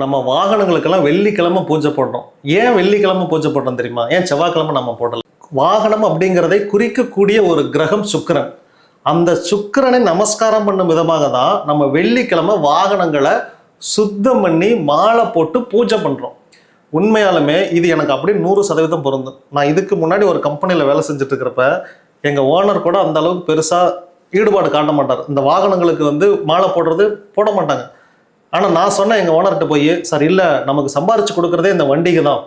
நம்ம வாகனங்களுக்கெல்லாம் வெள்ளிக்கிழமை பூஜை போடுறோம் ஏன் வெள்ளிக்கிழமை பூஜை போடுறோம் தெரியுமா? ஏன் செவ்வாய்க்கிழமை நம்ம போடல? வாகனம் அப்படிங்கிறதை குறிக்கக்கூடிய ஒரு கிரகம் சுக்கிரன். அந்த சுக்கரனை நமஸ்காரம் பண்ணும் விதமாக தான் நம்ம வெள்ளிக்கிழமை வாகனங்களை சுத்தம் பண்ணி மாலை போட்டு பூஜை பண்ணுறோம் உண்மையாலுமே இது எனக்கு அப்படியே நூறு சதவீதம் பொருந்தும். நான் இதுக்கு முன்னாடி ஒரு கம்பெனியில் வேலை செஞ்சுட்டு இருக்கிறப்ப எங்கள் ஓனர் கூட அந்த அளவுக்கு பெருசாக ஈடுபாடு காட்ட மாட்டார். இந்த வாகனங்களுக்கு வந்து மாலை போடுறது போட மாட்டாங்க. ஆனால் நான் சொன்னேன் எங்கள் ஓனர்கிட்ட போய் சார் இல்லை நமக்கு சம்பாரிச்சு கொடுக்குறதே இந்த வண்டிக்கு தான்.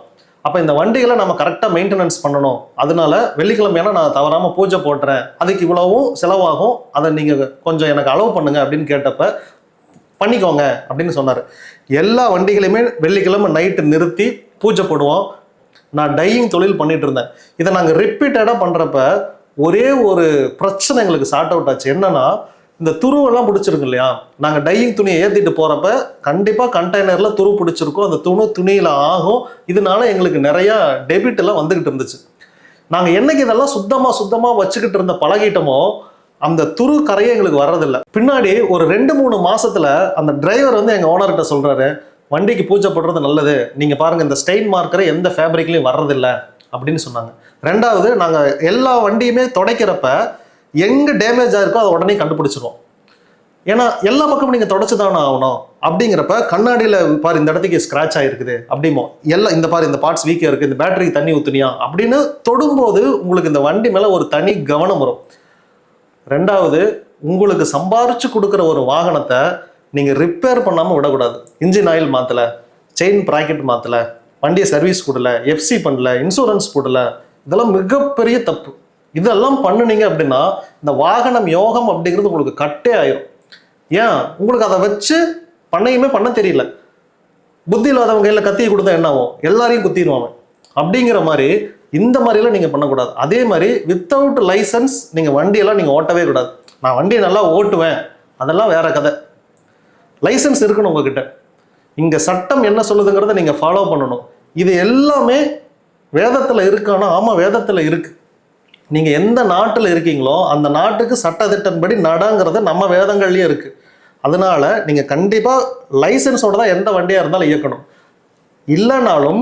அப்போ இந்த வண்டிகளை நம்ம கரெக்டாக மெயின்டெனன்ஸ் பண்ணணும். அதனால வெள்ளிக்கிழமையான நான் தவறாமல் பூஜை போட்டுறேன். அதுக்கு இவ்வளவும் செலவாகும். அதை நீங்கள் கொஞ்சம் எனக்கு அளவு பண்ணுங்க அப்படின்னு கேட்டப்ப பண்ணிக்கோங்க அப்படின்னு சொன்னார். எல்லா வண்டிகளையுமே வெள்ளிக்கிழமை நைட்டு நிறுத்தி பூஜை போடுவோம். நான் டையிங் தொழில் பண்ணிட்டு இருந்தேன். இதை நாங்கள் ரிப்பீட்டடாக பண்ணுறப்ப ஒரே ஒரு பிரச்சனை எங்களுக்கு சார்ட் அவுட் ஆச்சு. என்னன்னா இந்த துருவெல்லாம் பிடிச்சிருக்கு இல்லையா? நாங்கள் டையிங் துணியை ஏற்றிட்டு போகிறப்ப கண்டிப்பாக கண்டெய்னரில் துரு பிடிச்சிருக்கோம். அந்த துணு துணியில் ஆகும். இதனால எங்களுக்கு நிறையா டெபிட் எல்லாம் வந்துக்கிட்டு இருந்துச்சு. நாங்கள் என்னைக்கு இதெல்லாம் சுத்தமாக சுத்தமாக வச்சுக்கிட்டு இருந்த பழகிட்டோமோ அந்த துரு கரையே எங்களுக்கு வர்றதில்ல. பின்னாடி ஒரு ரெண்டு மூணு மாசத்துல அந்த டிரைவர் வந்து எங்கள் ஓனர்கிட்ட சொல்கிறாரு வண்டிக்கு பூஜை போடுறது நல்லது. நீங்கள் பாருங்கள் இந்த ஸ்டெயின் மார்க்கரை எந்த ஃபேப்ரிக்லையும் வர்றதில்ல. அப்படின்னு சொன்னாங்க. ரெண்டாவது நாங்கள் எல்லா வண்டியுமே துடைக்கிறப்ப எங்கே டேமேஜ் ஆயிருக்கோ அதை உடனே கண்டுபிடிச்சிருவோம். ஏன்னா எல்லா பக்கமும் நீங்கள் தொடச்சு தானே ஆகணும். அப்படிங்கிறப்ப கண்ணாடியில் பாரு இந்த இடத்துக்கு ஸ்க்ராட்ச் ஆகிருக்குது அப்படிமோ எல்லாம் இந்த பாரு இந்த பார்ட்ஸ் வீக்காக இருக்குது இந்த பேட்டரிக்கு தண்ணி ஊற்றுனியா அப்படின்னு தொடும்போது உங்களுக்கு இந்த வண்டி மேலே ஒரு தனி கவனம் வரும். ரெண்டாவது உங்களுக்கு சம்பாரிச்சு கொடுக்குற ஒரு வாகனத்தை நீங்கள் ரிப்பேர் பண்ணாமல் விடக்கூடாது. இன்ஜின் ஆயில் மாற்றலை செயின் ப்ராக்கெட் மாற்றலை வண்டியை சர்வீஸ் கொடுல எஃப்சி பண்ணல இன்சூரன்ஸ் போடல இதெல்லாம் மிகப்பெரிய தப்பு. இதெல்லாம் பண்ணுனீங்க அப்படின்னா இந்த வாகனம் யோகம் அப்படிங்கிறது உங்களுக்கு கட்டே ஆயிரும். ஏன்? உங்களுக்கு அதை வச்சு பண்ணையுமே பண்ண தெரியல. புத்தி இல்லாதவங்க கையில் கத்தியை கொடுத்தா என்ன ஆகும் எல்லாரையும் குத்திடுவாங்க. அப்படிங்கிற மாதிரி இந்த மாதிரிலாம் நீங்கள் பண்ணக்கூடாது. அதே மாதிரி வித்தவுட் லைசன்ஸ் நீங்கள் வண்டியெல்லாம் நீங்கள் ஓட்டவே கூடாது. நான் வண்டியை நல்லா ஓட்டுவேன். அதெல்லாம் வேற கதை. லைசன்ஸ் இருக்கணும் உங்ககிட்ட. இங்கே சட்டம் என்ன சொல்லுதுங்கிறத நீங்கள் ஃபாலோ பண்ணணும். இது எல்லாமே வேதத்தில் இருக்கானா ஆமாம் வேதத்தில் இருக்குது நீங்கள் எந்த நாட்டில் இருக்கீங்களோ அந்த நாட்டுக்கு சட்டத்திட்டன்படி நடங்கிறது நம்ம வேதங்கள்லேயும் இருக்குது அதனால நீங்கள் கண்டிப்பாக லைசன்ஸோட தான் எந்த வண்டியாக இருந்தாலும் இயக்கணும். இல்லைனாலும்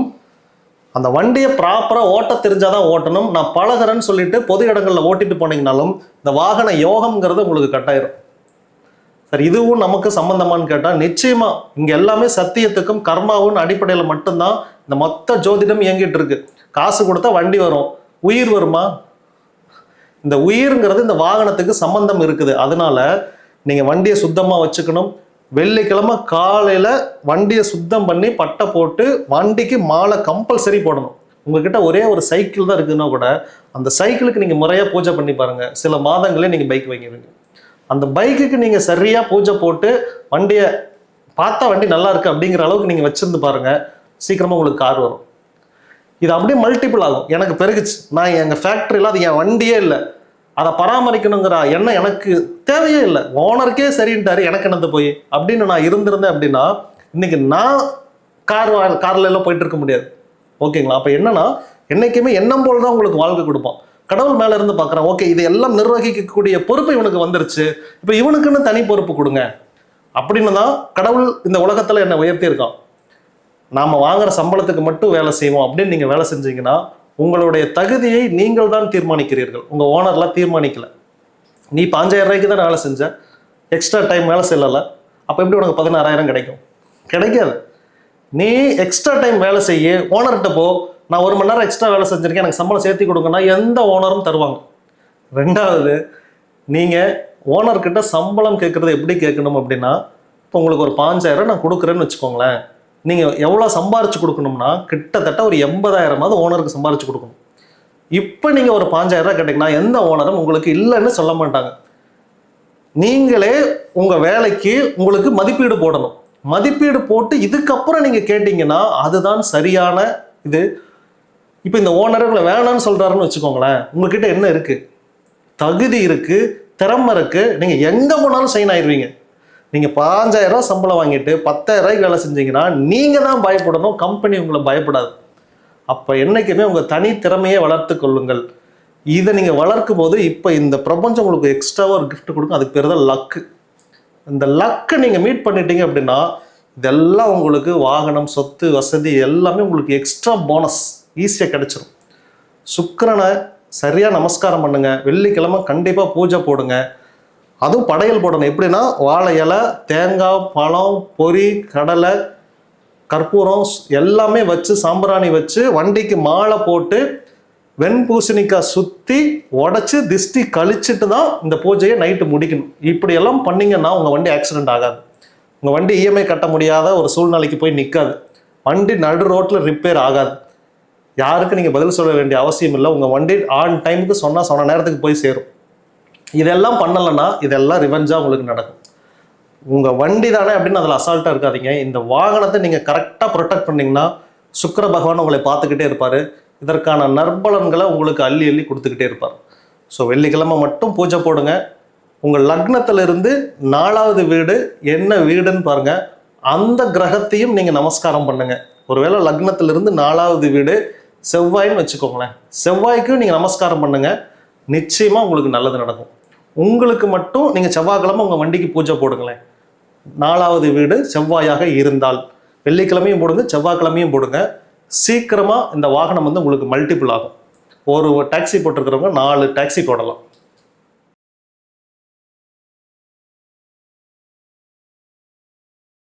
அந்த வண்டியை ப்ராப்பராக ஓட்ட தெரிஞ்சால் தான் ஓட்டணும். நான் பழகுறேன்னு சொல்லிட்டு பொது இடங்களில் ஓட்டிட்டு போனீங்கனாலும் இந்த வாகன யோகம்ங்கிறது உங்களுக்கு கட்டாயிரும். சார் இதுவும் நமக்கு சம்மந்தமானு கேட்டால் நிச்சயமாக இங்கே எல்லாமே சத்தியத்துக்கும் கர்மாவும் அடிப்படையில் மட்டும்தான் இந்த மொத்த ஜோதிடம் இயங்கிட்டு இருக்கு. காசு கொடுத்தா வண்டி வரும். உயிர் வருமா? இந்த உயிர்ங்கிறது இந்த வாகனத்துக்கு சம்பந்தம் இருக்குது. அதனால நீங்கள் வண்டியை சுத்தமாக வச்சுக்கணும். வெள்ளிக்கிழமை காலையில் வண்டியை சுத்தம் பண்ணி பட்டை போட்டு வண்டிக்கு மாலை கம்பல்சரி போடணும். உங்ககிட்ட ஒரே ஒரு சைக்கிள் தான் இருக்குதுன்னா கூட அந்த சைக்கிளுக்கு நீங்கள் முறையாக பூஜை பண்ணி பாருங்கள் சில மாதங்களே நீங்கள் பைக் வாங்கிடுவீங்க அந்த பைக்குக்கு நீங்கள் சரியாக பூஜை போட்டு வண்டியை பார்த்தா வண்டி நல்லா இருக்கு அப்படிங்கிற அளவுக்கு நீங்கள் வச்சிருந்து பாருங்கள் சீக்கிரமாக உங்களுக்கு கார் வரும். இது அப்படியே மல்டிபிள் ஆகும். எனக்கு பெருகுச்சு. நான் எங்கள் ஃபேக்ட்ரியில் அது என் வண்டியே இல்லை. அதை பராமரிக்கணுங்கிற எண்ணம் எனக்கு தேவையே இல்லை. ஓனருக்கே சரின்ட்டாரு எனக்கு என்னது போய்? அப்படின்னு நான் இருந்திருந்தேன் அப்படின்னா இன்னைக்கு நான் கார் கார்ல எல்லாம் போயிட்டு இருக்க முடியாது. ஓகேங்களா? அப்போ என்னன்னா என்றைக்குமே எண்ணம் போல் தான் உங்களுக்கு வாழ்க்கை கொடுப்போம் கடவுள் மேலே இருந்து பார்க்குறேன். ஓகே இது எல்லாம் நிர்வகிக்கக்கூடிய பொறுப்பு இவனுக்கு வந்துருச்சு. இப்போ இவனுக்குன்னு தனி பொறுப்பு கொடுங்க. அப்படின்னு தான் கடவுள் இந்த உலகத்தில் என்னை உயர்த்தியிருக்கான் நாம் வாங்குற சம்பளத்துக்கு மட்டும் வேலை செய்வோம் அப்படின்னு நீங்கள் வேலை செஞ்சீங்கன்னா உங்களுடைய தகுதியை நீங்கள் தான் தீர்மானிக்கிறீர்கள். உங்கள் ஓனர்லாம் தீர்மானிக்கல. நீ பாஞ்சாயிரம் ரூபாய்க்கு தான் வேலை செஞ்ச? எக்ஸ்ட்ரா டைம் வேலை செய்யலை அப்போ எப்படி உனக்கு பதினாறாயிரம் கிடைக்கும்? கிடைக்காது. நீ எக்ஸ்ட்ரா டைம் வேலை செய்ய ஓனர்கிட்ட போ. நான் ஒரு மணி நேரம் எக்ஸ்ட்ரா வேலை செஞ்சிருக்கேன் எனக்கு சம்பளம் சேர்த்து கொடுங்கன்னா எந்த ஓனரும் தருவாங்க. ரெண்டாவது நீங்கள் ஓனர்கிட்ட சம்பளம் கேட்குறது எப்படி கேட்கணும் அப்படின்னா இப்போ உங்களுக்கு ஒரு பாஞ்சாயிரம் நான் கொடுக்குறேன்னு வச்சுக்கோங்களேன். நீங்கள் எவ்வளோ சம்பாரிச்சு கொடுக்கணும்னா கிட்டத்தட்ட ஒரு எண்பதாயிரமாவது ஓனருக்கு சம்பாரிச்சு கொடுக்கணும். இப்போ நீங்கள் ஒரு பாஞ்சாயிரம் கேட்டிங்கன்னா எந்த ஓனரும் உங்களுக்கு இல்லைன்னு சொல்ல மாட்டாங்க. நீங்களே உங்கள் வேலைக்கு உங்களுக்கு மதிப்பீடு போடணும். மதிப்பீடு போட்டு இதுக்கப்புறம் நீங்கள் கேட்டிங்கன்னா அதுதான் சரியான இது. இப்போ இந்த ஓனர் உங்களை வேணாம்னு சொல்கிறாருன்னு வச்சுக்கோங்களேன் உங்ககிட்ட என்ன இருக்குது தகுதி இருக்குது திறமை இருக்குது நீங்கள் எங்கே போனாலும் சைன் ஆயிடுவீங்க நீங்கள் பாஞ்சாயிரம் சம்பளம் வாங்கிட்டு பத்தாயிரம் ரூபாய்க்கு வேலை செஞ்சீங்கன்னா நீங்கள் தான் பயப்படணும் கம்பெனி உங்களை பயப்படாது. அப்போ என்றைக்குமே உங்கள் தனி திறமையை வளர்த்து கொள்ளுங்கள். இதை நீங்கள் வளர்க்கும் போது இப்போ இந்த பிரபஞ்சம் உங்களுக்கு எக்ஸ்ட்ராவாக ஒரு கிஃப்ட் கொடுக்கும். அதுக்கு பேர் தான் லக்கு இந்த லக்கை நீங்கள் மீட் பண்ணிட்டீங்க அப்படின்னா இதெல்லாம் உங்களுக்கு வாகனம் சொத்து வசதி எல்லாமே உங்களுக்கு எக்ஸ்ட்ரா போனஸ் ஈஸியாக கிடைச்சிடும் சுக்கரனை சரியாக நமஸ்காரம் பண்ணுங்கள் வெள்ளிக்கிழமை கண்டிப்பாக பூஜை போடுங்க. அதுவும் படையல் போடணும். எப்படின்னா வாழை இலை தேங்காய் பழம் பொரி கடலை கற்பூரம் எல்லாமே வச்சு சாம்பிராணி வச்சு வண்டிக்கு மாலை போட்டு வெண்பூசணிக்காய் சுற்றி உடச்சி திஷ்டி கழிச்சிட்டு தான் இந்த பூஜையை நைட்டு முடிக்கணும். இப்படியெல்லாம் பண்ணிங்கன்னா உங்கள் வண்டி ஆக்சிடென்ட் ஆகாது. உங்கள் வண்டி இஎம்ஐ கட்ட முடியாத ஒரு சூழ்நிலைக்கு போய் நிற்காது வண்டி நடு ரோட்டில் ரிப்பேர் ஆகாது. யாருக்கு நீங்கள் பதில் சொல்ல வேண்டிய அவசியம் இல்லை. உங்கள் வண்டி ஆன் டைமுக்கு சொன்னால் சொன்ன நேரத்துக்கு போய் சேரும். இதெல்லாம் பண்ணலைன்னா இதெல்லாம் ரிவெஞ்சாக உங்களுக்கு நடக்கும். உங்கள் வண்டி தானே அப்படின்னு அதில் அசால்ட்டாக இருக்காதீங்க. இந்த வாகனத்தை நீங்கள் கரெக்டாக ப்ரொடெக்ட் பண்ணிங்கன்னா சுக்கிர பகவான் உங்களை பார்த்துக்கிட்டே இருப்பார். இதற்கான நற்பலன்களை உங்களுக்கு அள்ளி அள்ளி கொடுத்துக்கிட்டே இருப்பார். ஸோ வெள்ளிக்கிழமை மட்டும் பூஜை போடுங்க. உங்கள் லக்னத்திலிருந்து நாலாவது வீடு என்ன வீடுன்னு பாருங்கள் அந்த கிரகத்தையும் நீங்கள் நமஸ்காரம் பண்ணுங்கள் ஒருவேளை லக்னத்திலிருந்து நாலாவது வீடு செவ்வாயின்னு வச்சுக்கோங்களேன். செவ்வாய்க்கும் நீங்கள் நமஸ்காரம் பண்ணுங்கள் நிச்சயமாக உங்களுக்கு நல்லது நடக்கும். உங்களுக்கு மட்டும் நீங்கள் செவ்வாய்க்கிழமை உங்கள் வண்டிக்கு பூஜை போடுங்களேன். நாலாவது வீடு செவ்வாயாக இருந்தால். வெள்ளிக்கிழமையும் போடுங்க செவ்வாய்க்கிழமையும் போடுங்க. சீக்கிரமாக இந்த வாகனம் வந்து உங்களுக்கு மல்டிபிள் ஆகும். ஒரு டாக்ஸி போட்டிருக்கிறவங்க நாலு டாக்ஸி போடலாம்.